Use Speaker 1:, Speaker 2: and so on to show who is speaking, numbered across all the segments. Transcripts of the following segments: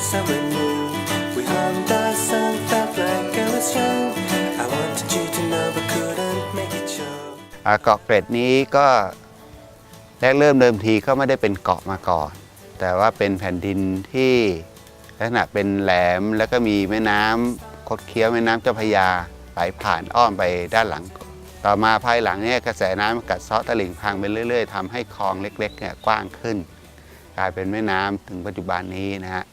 Speaker 1: summer noon. We hummed our song, felt like I was young. I wanted you to know, but couldn't make it show.
Speaker 2: อ่าเกาะเกร็ดนี้ก็แรกเริ่มเดิมทีก็ไม่ได้เป็นเกาะมาก่อน แต่ว่าเป็นแผ่นดินที่ลักษณะเป็นแหลมแล้วก็มีแม่น้ำคดเคี้ยวแม่น้ำเจ้าพระยาไหลผ่านอ้อมไปด้านหลัง ต่อมาภายหลังเนี่ยกระแสน้ำกัดเซาะตลิ่งพังไปเรื่อย ๆทำให้คลองเล็กๆเนี่ยกว้างขึ้น กลายเป็นแม่น้ำถึงปัจจุบันนี้นะฮะ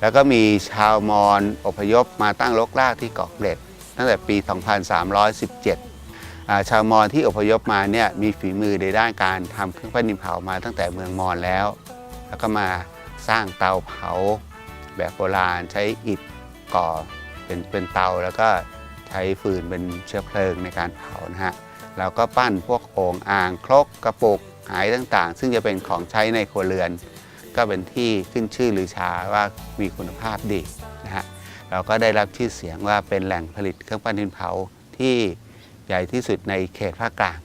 Speaker 2: แล้วก็มีชาวมอญอพยพมาตั้งรกรากที่เกาะเกร็ด ตั้งแต่ปี 2317าชาวมอญที่อพยพมาเนี่ยมีฝีมือในด้านการทำเครื่องปั้นดินเผามาตั้งแต่เมืองมอญแล้ว แล้วก็มาสร้างเตาเผาแบบโบราณใช้อิฐก่อเป็นเป็นเตาแล้วก็ใช้ฟืนเป็นเชื้อเพลิงในการเผานะฮะแล้วก็ปั้นพวกโอ่งอ่างครกกระปุกหายต่างๆ ซึ่งจะเป็นของใช้ในครัวเรือน ก็เป็นที่ขึ้นชื่อลือชาว่ามีคุณภาพดีนะฮะเราก็ได้รับชื่อเสียงว่าเป็นแหล่งผลิตเครื่องปั้นดินเผาที่ใหญ่ที่สุดในเขตภาคกลาง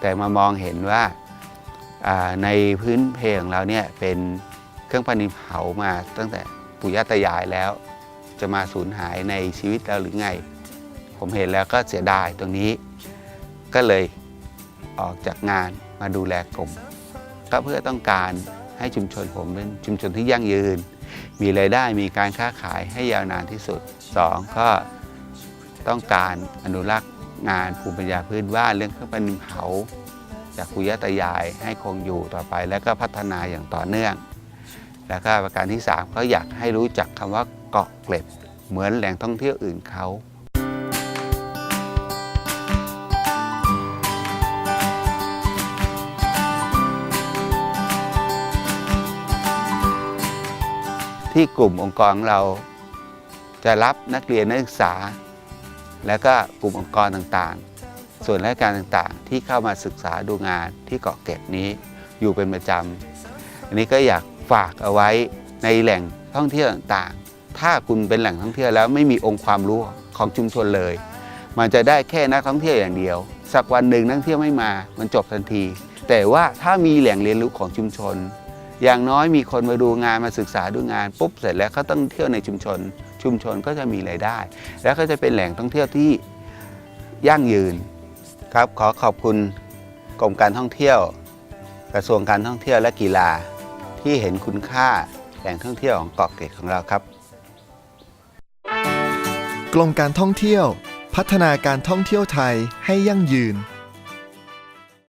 Speaker 2: แต่มามองเห็นว่าอ่าในพื้นเพของเราเนี่ยเป็นเครื่องปั้นดินเผามาตั้งแต่ปู่ย่าตายายแล้ว จะมาสูญหายในชีวิตเราหรือไง ผมเห็นแล้วก็เสียดายตรงนี้ ก็เลยออกจากงานมาดูแลกลุ่มก็เพื่อต้องการให้ชุมชนผมเป็นชุมชนที่ยั่งยืน มีรายได้มีการค้าขายให้ยาวนานที่สุด 2 ก็ต้องการอนุรักษ์งานภูมิปัญญาพื้นบ้านเรื่องเครื่องปั้นดินเผาจากปู่ย่าตายายให้คงอยู่ต่อไป แล้วก็พัฒนาอย่างต่อเนื่อง แล้วก็ประการที่ 3 ก็อยากให้รู้จักคำว่าเกาะเกร็ดเหมือนแหล่งท่องเที่ยวอื่นเขา ที่กลุ่มองค์กรของเราจะรับนักเรียนนักศึกษา และก็กลุ่มองค์กรต่างๆ ส่วนราชการต่างๆ ที่เข้ามาศึกษาดูงานที่เกาะเกร็ดนี้อยู่เป็นประจำอันนี้ก็อยากฝากเอาไว้ในแหล่งท่องเที่ยวต่างๆ ถ้าคุณเป็นแหล่งท่องเที่ยวแล้วไม่มีองค์ความรู้ของชุมชนเลย มันจะได้แค่นักท่องเที่ยวอย่างเดียว สักวันหนึ่งนักท่องเที่ยวไม่มา มันจบทันที แต่ว่าถ้ามีแหล่งเรียนรู้ของชุมชน อย่างน้อยมีคนมาดูงานมาศึกษาดูงานปุ๊บเสร็จแล้วเขาต้องเที่ยวในชุมชน ชุมชนก็จะมีรายได้ แล้วก็จะเป็นแหล่งท่องเที่ยวที่ยั่งยืนครับขอขอบคุณกรมการท่องเที่ยว กระทรวงการท่องเที่ยวและกีฬาที่เห็นคุณค่าแหล่งท่องเที่ยวของเกาะเกร็ดของเราครับ
Speaker 3: กรมการท่องเที่ยว พัฒนาการท่องเที่ยวไทยให้ยั่งยืน